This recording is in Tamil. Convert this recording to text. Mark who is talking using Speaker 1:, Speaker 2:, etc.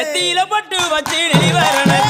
Speaker 1: நெத்தியில பட்டு வச்சு நெளிவரண ஜடகட்டி